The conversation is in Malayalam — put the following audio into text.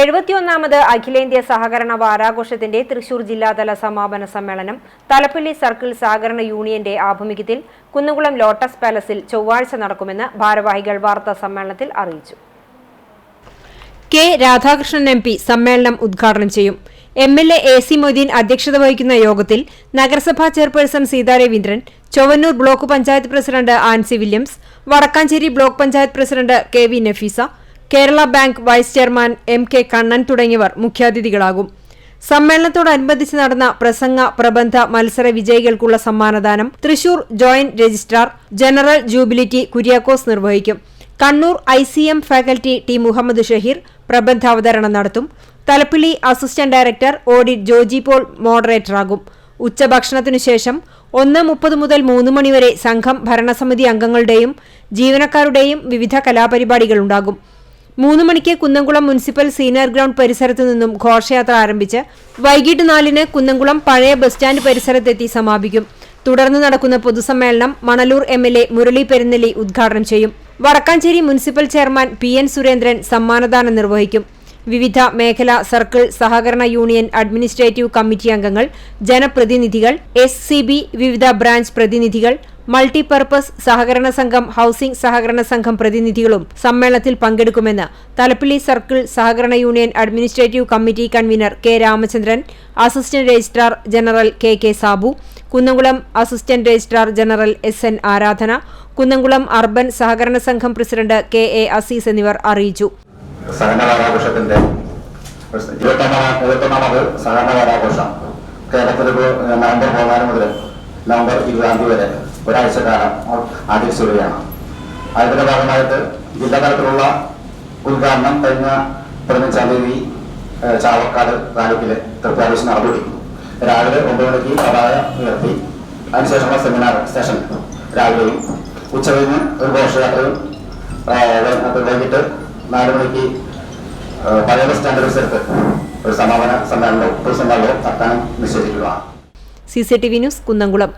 എഴുപത്തിയൊന്നാമത് അഖിലേന്ത്യാ സഹകരണ വാരാഘോഷത്തിന്റെ തൃശൂർ ജില്ലാതല സമാപന സമ്മേളനം തലപ്പള്ളി സർക്കിൾ സഹകരണ യൂണിയന്റെ ആഭിമുഖ്യത്തിൽ കുന്നുകുളം ലോട്ടസ് പാലസിൽ ചൊവ്വാഴ്ച നടക്കുമെന്ന് ഭാരവാഹികൾ വാർത്താ സമ്മേളനത്തിൽ അറിയിച്ചു. കെ രാധാകൃഷ്ണൻ എം പി സമ്മേളനം ഉദ്ഘാടനം ചെയ്യും. M L A A C Moideen അധ്യക്ഷത വഹിക്കുന്ന യോഗത്തിൽ നഗരസഭാ chairperson Seetha Raveendran Chowwannur block panchayat president Ancy Williams Vadakkanchery block panchayat president K V Nafeesa Kerala bank vice chairman M K Kannan തുടങ്ങിയവർ മുഖ്യാതിഥികളാകും. സമ്മേളനത്തോടനുബന്ധിച്ച് നടന്ന പ്രസംഗ പ്രബന്ധ മത്സര വിജയികൾക്കുള്ള സമ്മാനദാനം Thrissur joint registrar general Jubility Kuriakose നിർവഹിക്കും. Kannur I C M faculty T Muhammad Shaheer പ്രബന്ധാവതരണം നടത്തും. Thalappilly assistant director audit Joji Paul മോഡറേറ്ററാകും. ഉച്ചഭക്ഷണത്തിനു ശേഷം ഒന്ന് മുപ്പത് മുതൽ മൂന്ന് മണിവരെ സംഘം ഭരണസമിതി അംഗങ്ങളുടെയും ജീവനക്കാരുടെയും വിവിധ കലാപരിപാടികളുണ്ടാകും. മൂന്ന് മണിക്ക് കുന്നംകുളം മുനിസിപ്പൽ സീനിയർ ഗ്രൗണ്ട് പരിസരത്തു നിന്നും ഘോഷയാത്ര ആരംഭിച്ച് വൈകിട്ട് നാലിന് കുന്നംകുളം പഴയ ബസ് സ്റ്റാൻഡ് പരിസരത്തെത്തി സമാപിക്കും. തുടർന്ന് നടക്കുന്ന പൊതുസമ്മേളനം Manalur M L A Murali Perunelli ഉദ്ഘാടനം ചെയ്യും. Vadakkanchery municipal chairman P N Surendran സമ്മാനദാനം നിർവഹിക്കും. വിവിധ മേഖല സർക്കിൾ സഹകരണ യൂണിയൻ അഡ്മിനിസ്ട്രേറ്റീവ് കമ്മിറ്റി അംഗങ്ങൾ ജനപ്രതിനിധികൾ എസ് വിവിധ ബ്രാഞ്ച് പ്രതിനിധികൾ മൾട്ടിപർപ്പസ് സഹകരണ സംഘം ഹൌസിംഗ് സഹകരണ സംഘം പ്രതിനിധികളും സമ്മേളനത്തിൽ പങ്കെടുക്കുമെന്ന് തലപ്പിള്ളി സർക്കിൾ സഹകരണ union administrative committee convener K Ramachandran assistant registrar general K K Sabu Kunnamkulam assistant registrar general S N Aradhana Kunnamkulam urban സഹകരണ സംഘം പ്രസിഡന്റ് കെ എ അസീസ് എന്നിവർ അറിയിച്ചു. കേരളത്തിൽ നവംബർ പതിനാല് നവംബർ ഇരുപതാം തീയതി വരെ. ഒരാഴ്ച കാലം വരികയാണ് അതിന്റെ ഭാഗമായിട്ട് ജില്ലാ തലത്തിലുള്ള ഉദ്ഘാടനം കഴിഞ്ഞ പതിനഞ്ചാം തീയതി ചാവക്കാട് താലൂക്കിലെ തൃപ്രാദേശം നടപടി രാവിലെ ഒമ്പത് മണിക്ക് പതാക ഉയർത്തി. അതിനുശേഷമുള്ള സെമിനാർ സെഷൻ രാവിലെയും ഉച്ചകഴിഞ്ഞ് ഒരു ഘോഷയാത്രയും വൈകിട്ട് നാല് മണിക്ക് പഴയ ബസ് സ്റ്റാൻഡ് ഒരു സമാപന സമ്മേളനവും പൊതുസമ്മേളനവും നടത്താൻ നിശ്ചയിച്ചിട്ടുള്ളതാണ് C C T V news Kunnamkulam.